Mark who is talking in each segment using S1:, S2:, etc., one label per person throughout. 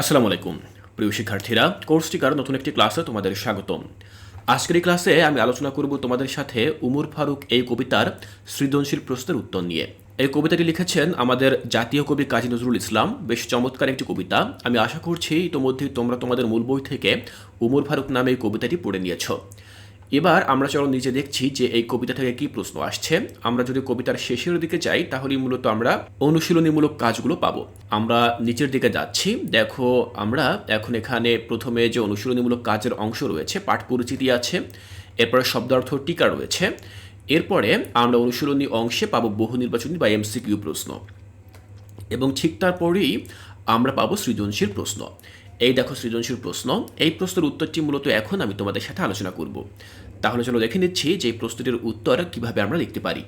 S1: আসসালামু আলাইকুম। প্রিয় শিক্ষার্থীরা কোর্স টিকার নতুন একটি ক্লাসে তোমাদের স্বাগতম। আজকের ক্লাসে আমি আলোচনা করব তোমাদের সাথে উমর ফারুক এই কবিতার সৃজনশীল প্রশ্নের উত্তর নিয়ে। এই কবিতাটি লিখেছেন আমাদের জাতীয় কবি কাজী নজরুল ইসলাম। বেশ চমৎকার একটি কবিতা। আমি আশা করছি ইতোমধ্যেই তোমরা তোমাদের মূল বই থেকে উমর ফারুক নামে এই কবিতাটি পড়ে নিয়েছ। এবার আমরা চলো নিচে দেখছি যে এই কবিতা থেকে কি প্রশ্ন আসছে। আমরা যদি কবিতার শেষের দিকে যাই তাহলে মূলত আমরা অনুশীলনীমূলক কাজগুলো পাবো। আমরা নিচের দিকে যাচ্ছি। দেখো, আমরা এখন এখানে প্রথমে যে অনুশীলনীমূলক কাজের অংশ রয়েছে, পাঠ পরিচিতি আছে, এরপরে শব্দার্থ টিকা রয়েছে, এরপরে আমরা অনুশীলনী অংশে পাবো বহু নির্বাচনী বা এমসিকিউ প্রশ্ন। এবং ঠিক তারপরেই আমরা পাবো সৃজনশীল প্রশ্ন। এই দেখো সৃজনশীল প্রশ্ন। এই প্রশ্নের উত্তরটি মূলত এখন আমি তোমাদের সাথে আলোচনা করব। তাহলে চলো দেখে নিচ্ছি যে প্রশ্নটির উত্তর কীভাবে আমরা লিখতে পারি।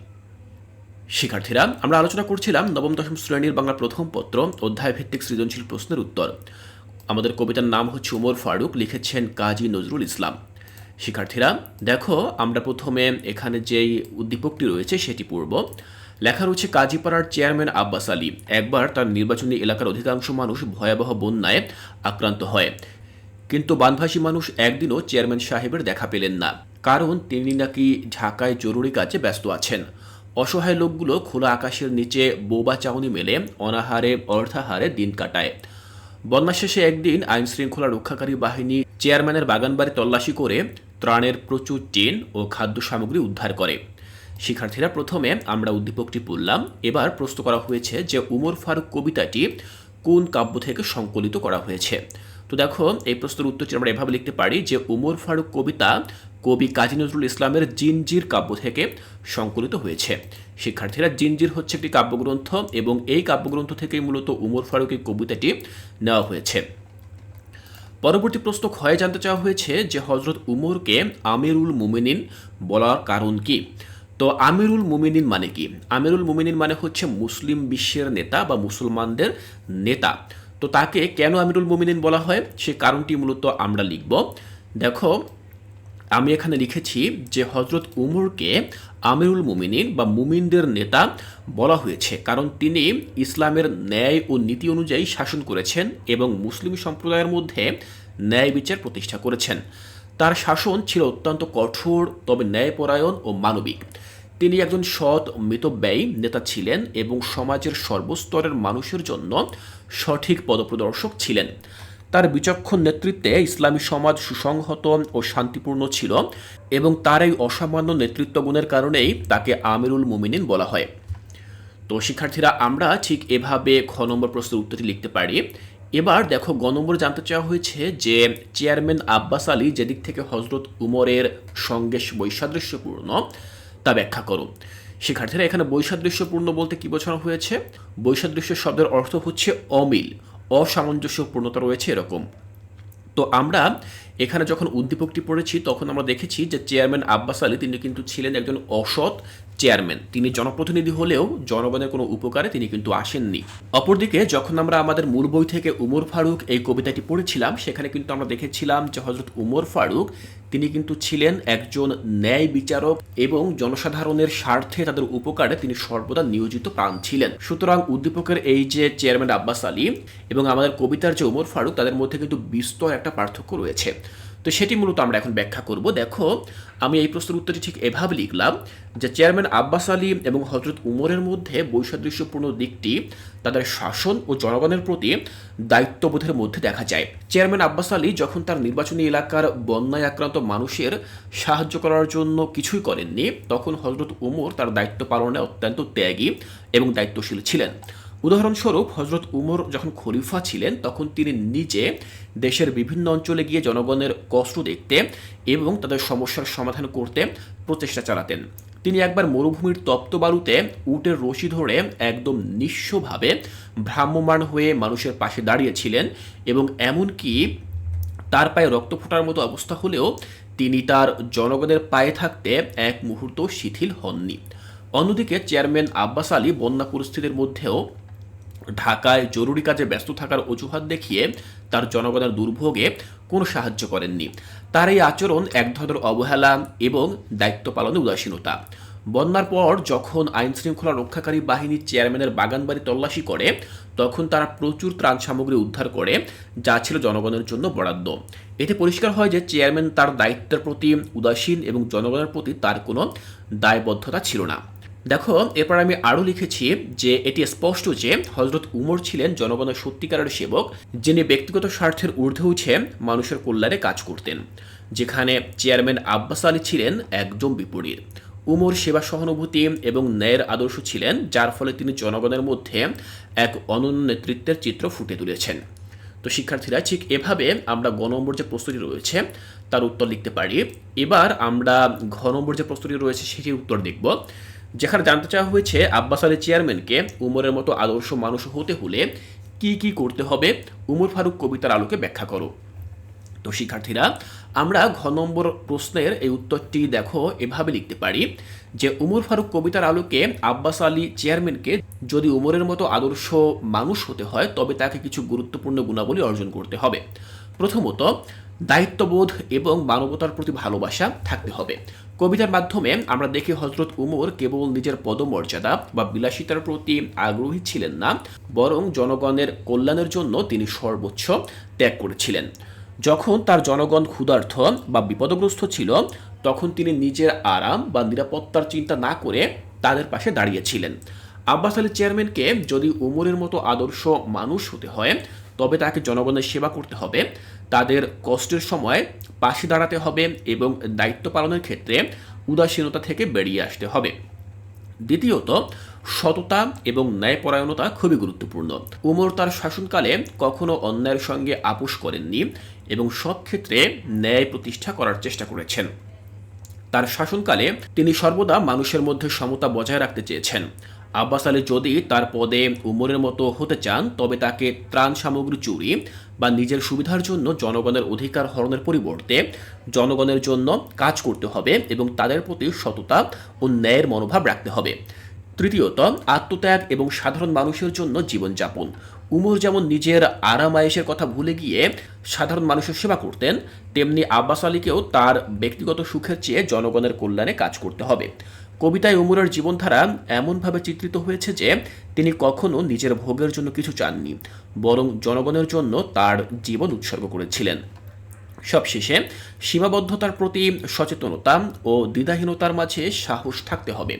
S1: শিক্ষার্থীরা, আমরা আলোচনা করছিলাম নবম, দশম শ্রেণির বাংলা প্রথম পত্র, অধ্যায় ভিত্তিক সৃজনশীল প্রশ্নের উত্তর। আমাদের কবিতার নাম হচ্ছে উমর ফারুক, লিখেছেন কাজী নজরুল ইসলাম। শিক্ষার্থীরা, দেখো আমরা প্রথমে এখানে যেই উদ্দীপকটি রয়েছে সেটি পড়ব। লেখা রয়েছে কাজীপাড়ার চেয়ারম্যান আব্বাস আলী। একবার তার নির্বাচনী এলাকার অধিকাংশ মানুষ ভয়াবহ বন্যায় আক্রান্ত হয়। কিন্তু বানভাসী মানুষ একদিনও চেয়ারম্যান সাহেবের দেখা পেলেন না। কারণ তিনি নাকি ঢাকায় জরুরি কাজে ব্যস্ত আছেন। অসহায় লোকগুলো খোলা আকাশের নিচে বোবা চাউনি মেলে অনাহারে অর্ধাহারে দিন কাটায়। বন্যা শেষে একদিন আইন শৃঙ্খলা রক্ষাকারী বাহিনী চেয়ারম্যানের বাগানবাড়ি তল্লাশি করে ত্রাণের প্রচুর টিন ও খাদ্য সামগ্রী উদ্ধার করে। শিক্ষার্থীরা প্রথমে আমরা উদ্দীপকটি পড়লাম। এবার প্রশ্ন করা হয়েছে যে উমর ফারুক কবিতাটি কোন কাব্য থেকে সংকলিত করা হয়েছে? তো দেখো, এই প্রশ্নের উত্তরটি আমরা এভাবে লিখতে পারি যে উমর ফারুক কবিতা কবি কাজী নজরুল ইসলামের জিনজির কাব্য থেকে সংকলিত হয়েছে। শিক্ষার্থীরা জিনজির হচ্ছে একটি কাব্যগ্রন্থ এবং এই কাব্যগ্রন্থ থেকেই মূলত উমর ফারুকের কবিতাটি নেওয়া হয়েছে। পরবর্তী প্রশ্ন ক্ষয়ে জানতে চাওয়া হয়েছে যে হজরত উমরকে আমিরুল মুমিনিন বলার কারণ কি? তো আমিরুল মুমিনিন মানে কি? আমিরুল মুমিনিন মানে হচ্ছে মুসলিম বিশ্বের নেতা বা মুসলমানদের নেতা। তো তাকে কেন আমিরুল মুমিনিন বলা হয়? সে কারণটি মূলত আমরা লিখব। দেখো, আমি এখানে লিখেছি যে হজরত উমরকে আমিরুল মুমিনিন বা মুমিনদের নেতা বলা হয়েছে। কারণ তিনি ইসলামের ন্যায় ও নীতি অনুযায়ী শাসন করেছেন এবং মুসলিম সম্প্রদায়ের মধ্যে ন্যায় বিচার প্রতিষ্ঠা করেছেন। তার শাসন ছিল অত্যন্ত কঠোর, তবে ন্যায়পরায়ণ ও মানবিক। তিনি একজন সৎ মিতব্যয়ী নেতা ছিলেন এবং সমাজের সর্বস্তরের মানুষের জন্য সঠিক পদপ্রদর্শক ছিলেন। তার বিচক্ষণ নেতৃত্বে ইসলামী সমাজ সুসংহত ও শান্তিপূর্ণ ছিল এবং তার এই অসামান্য নেতৃত্ব গুণের কারণেই তাকে আমিরুল মুমিনিন বলা হয়। তো শিক্ষার্থীরা, আমরা ঠিক এভাবে খ নম্বর প্রশ্নের উত্তরটি লিখতে পারি। এবার দেখো, গ নম্বর জানতে চাওয়া হয়েছে যে চেয়ারম্যান আব্বাস আলী যেদিক থেকে হজরত উমরের সঙ্গে বৈসাদৃশ্যপূর্ণ তা ব্যাখ্যা করো শিক্ষার্থীরা এখানে বৈসাদৃশ্যপূর্ণ বলতে কী বোঝানো হয়েছে? বৈসাদৃশ্য শব্দের অর্থ হচ্ছে অমিল, অসামঞ্জস্যপূর্ণতা রয়েছে এরকম। তো আমরা এখানে যখন উদ্দীপকটি পড়েছি, তখন আমরা দেখেছি যে চেয়ারম্যান আব্বাস আলী, তিনি কিন্তু ছিলেন একজন অসৎ চেয়ারম্যান। তিনি জনপ্রতিনিধি হলেও জনগণের কোনো উপকারে তিনি কিন্তু আসেননি। অপরদিকে, যখন আমরা আমাদের মূল বই থেকে উমর ফারুক এই কবিতাটি পড়েছিলাম, সেখানে কিন্তু আমরা দেখেছিলাম যে হজরত উমর ফারুক, তিনি কিন্তু ছিলেন একজন ন্যায় বিচারক এবং জনসাধারণের স্বার্থে তাদের উপকারে তিনি সর্বদা নিয়োজিত প্রাণ ছিলেন। সুতরাং উদ্দীপকের এই যে চেয়ারম্যান আব্বাস আলী এবং আমাদের কবিতার যে উমর ফারুক, তাদের মধ্যে কিন্তু বিস্তর একটা পার্থক্য রয়েছে। তো সেটি মূলত আমরা এখন ব্যাখ্যা করব। দেখো, আমি এই প্রশ্নের উত্তরটি ঠিক এভাবে লিখলাম যে চেয়ারম্যান আব্বাস আলী এবং হজরত উমরের মধ্যে বৈসাদৃশ্যপূর্ণ দিকটি তাদের শাসন ও জনগণের প্রতি দায়িত্ববোধের মধ্যে দেখা যায়। চেয়ারম্যান আব্বাস আলী যখন তার নির্বাচনী এলাকার বন্যায় আক্রান্ত মানুষের সাহায্য করার জন্য কিছুই করেননি, তখন হজরত উমর তার দায়িত্ব পালনে অত্যন্ত ত্যাগী এবং দায়িত্বশীল ছিলেন। উদাহরণস্বরূপ হজরত উমর যখন খলিফা ছিলেন, তখন তিনি নিজে দেশের বিভিন্ন অঞ্চলে গিয়ে জনগণের কষ্ট দেখতে এবং তাদের সমস্যার সমাধান করতে প্রচেষ্টা চালাতেন। তিনি একবার মরুভূমির তপ্ত বালুতে উটের রশি ধরে একদম নিঃস্বভাবে ভ্রাম্যমাণ হয়ে মানুষের পাশে দাঁড়িয়েছিলেন এবং এমনকি তার পায়ে রক্ত ফোটার মতো অবস্থা হলেও তিনি তার জনগণের পায়ে থাকতে এক মুহূর্ত শিথিল হননি। অন্যদিকে চেয়ারম্যান আব্বাস আলী বন্যা পরিস্থিতির মধ্যেও ঢাকায় জরুরি কাজে ব্যস্ত থাকার অজুহাত দেখিয়ে তার জনগণের দুর্ভোগে কোনো সাহায্য করেননি। তার এই আচরণ এক ধরনের অবহেলা এবং দায়িত্ব পালনে উদাসীনতা। বন্যার পর যখন আইন শৃঙ্খলা রক্ষাকারী বাহিনীর চেয়ারম্যানের বাগানবাড়ি তল্লাশি করে, তখন তারা প্রচুর ত্রাণ সামগ্রী উদ্ধার করে, যা ছিল জনগণের জন্য বরাদ্দ। এতে পরিষ্কার হয় যে চেয়ারম্যান তার দায়িত্বের প্রতি উদাসীন এবং জনগণের প্রতি তার কোনো দায়বদ্ধতা ছিল না। দেখো, এরপর আমি আরও লিখেছি যে, এটি স্পষ্ট যে হজরত উমর ছিলেন জনগণের সত্যিকারের সেবক, যিনি ব্যক্তিগত স্বার্থের ঊর্ধ্বে উঠে মানুষের কল্যাণে কাজ করতেন, যেখানে চেয়ারম্যান আব্বাস আলী ছিলেন একদম বিপরীত। উমর সেবা সহানুভূতি এবং ন্যায়ের আদর্শ ছিলেন, যার ফলে তিনি জনগণের মধ্যে এক অনন্য নেতৃত্বের চিত্র ফুটে তুলেছেন। তো শিক্ষার্থীরা, ঠিক এভাবে আমরা গ নম্বর যে প্রস্তুতি রয়েছে, তার উত্তর লিখতে পারি। এবার আমরা ঘ নম্বর যে প্রস্তুতি রয়েছে, সেটির উত্তর দেখব। যেখানে জানতে চাওয়া হয়েছে, আব্বাস আলী চেয়ারম্যানকে উমরের মতো আদর্শ মানুষ হতে হলে কি কি করতে হবে? উমর ফারুক কবিতার আলোকে ব্যাখ্যা করো। তো শিক্ষার্থীরা, আমরা ঘ নম্বর প্রশ্নের এই উত্তরটি দেখো, এভাবে লিখতে পারি যে, উমর ফারুক কবিতার আলোকে আব্বাস আলী চেয়ারম্যানকে যদি উমরের মতো আদর্শ মানুষ হতে হয়, তবে তাকে কিছু গুরুত্বপূর্ণ গুণাবলী অর্জন করতে হবে। প্রথমত, দায়িত্ববোধ এবং মানবতার প্রতি ভালোবাসা থাকতে হবে। কবিতার মাধ্যমে আমরা দেখি হজরত উমর কেবল নিজের পদমর্যাদা বা বিলাসিতার প্রতি আগ্রহী ছিলেন না, বরং জনগণের কল্যাণের জন্য তিনি সর্বোচ্চ ত্যাগ করেছিলেন। যখন তার জনগণ ক্ষুধার্থ বা বিপদগ্রস্ত ছিল, তখন তিনি নিজের আরাম বা নিরাপত্তার চিন্তা না করে তাদের পাশে দাঁড়িয়েছিলেন। আব্বাস আলী চেয়ারম্যানকে যদি উমরের মতো আদর্শ মানুষ হতে হয় তবে তাকে জনগণের সেবা করতে হবে। তাদের কষ্টের সময় পাশে দাঁড়াতে হবে এবং দায়িত্ব পালনের ক্ষেত্রে উদাসীনতা থেকে বেরিয়ে আসতে হবে। দ্বিতীয়ত, সততা এবং ন্যায়পরায়ণতা খুবই গুরুত্বপূর্ণ। উমর তার শাসনকালে কখনো অন্যায়ের সঙ্গে আপোষ করেননি এবং সব ক্ষেত্রে ন্যায় প্রতিষ্ঠা করার চেষ্টা করেছেন। তার শাসনকালে তিনি সর্বদা মানুষের মধ্যে সমতা বজায় রাখতে চেয়েছেন। আব্বাস আলী যদি তার পদে উমরের মতো হতে চান, তবে তাকে ত্রাণ সামগ্রী চুরি বা নিজের সুবিধার জন্য জনগণের অধিকার হরণের পরিবর্তে জনগণের জন্য কাজ করতে হবে এবং তাদের প্রতি সততা ও ন্যায়ের মনোভাব রাখতে হবে। তৃতীয়ত, আত্মত্যাগ এবং সাধারণ মানুষের জন্য জীবনযাপন উমর যেমন নিজের আরাম আয়েসের কথা ভুলে গিয়ে সাধারণ মানুষের সেবা করতেন, তেমনি আব্বাস আলীকেও তার ব্যক্তিগত সুখের চেয়ে জনগণের কল্যাণে কাজ করতে হবে। কবিতায় উমরের জীবনধারা এমনভাবে চিত্রিত হয়েছে যে তিনি কখনো নিজের ভোগের জন্য কিছু চাননি, বরং জনগণের জন্য তার জীবন উৎসর্গ করেছিলেন। সবশেষে সীমাবদ্ধতার প্রতি সচেতনতা ও দ্বিধাহীনতার মাঝে সাহস থাকতে হবে।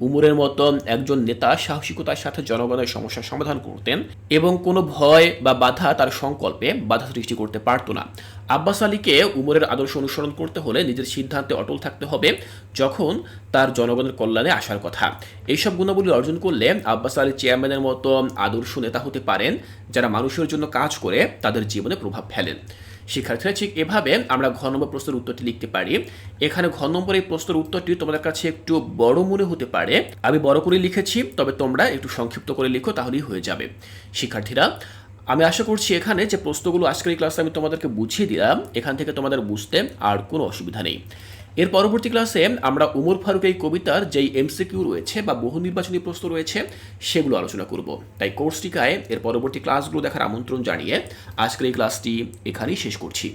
S1: উমরের মতো একজন নেতা সাহসিকতার সাথে জনগণের সমস্যার সমাধান করতেন এবং কোনো ভয় বা বাধা তার সংকল্পে বাধা সৃষ্টি করতে পারত না। আব্বাস আলীকে উমরের আদর্শ অনুসরণ করতে হলে নিজের সিদ্ধান্তে অটল থাকতে হবে যখন তার জনগণের কল্যাণে আসার কথা। এইসব গুণাবলী অর্জন করলে আব্বাস আলী চেয়ারম্যানের মতো আদর্শ নেতা হতে পারেন যারা মানুষের জন্য কাজ করে তাদের জীবনে প্রভাব ফেলেন শিক্ষার্থীরা, ঠিক এভাবে আমরা ঘ নম্বর প্রশ্নের উত্তরটি লিখতে পারি। এখানে ঘ নম্বর এই প্রশ্নের উত্তরটি তোমাদের কাছে একটু বড় মনে হতে পারে। আমি বড় করে লিখেছি, তবে তোমরা একটু সংক্ষিপ্ত করে লিখো, তাহলেই হয়ে যাবে। শিক্ষার্থীরা, আমি আশা করছি এখানে যে প্রশ্নগুলো আজকের এই ক্লাসে আমি তোমাদেরকে বুঝিয়ে দিলাম, এখান থেকে তোমাদের বুঝতে আর কোনো অসুবিধা নেই। এর পরবর্তী ক্লাসে আমরা উমর ফারুক এই কবিতার যেই এমসিকিউ রয়েছে বা বহু নির্বাচনী প্রশ্ন রয়েছে, সেগুলো আলোচনা করব। তাই কোর্সটিকায় এর পরবর্তী ক্লাসগুলো দেখার আমন্ত্রণ জানিয়ে আজকের এই ক্লাসটি এখানেই শেষ করছি।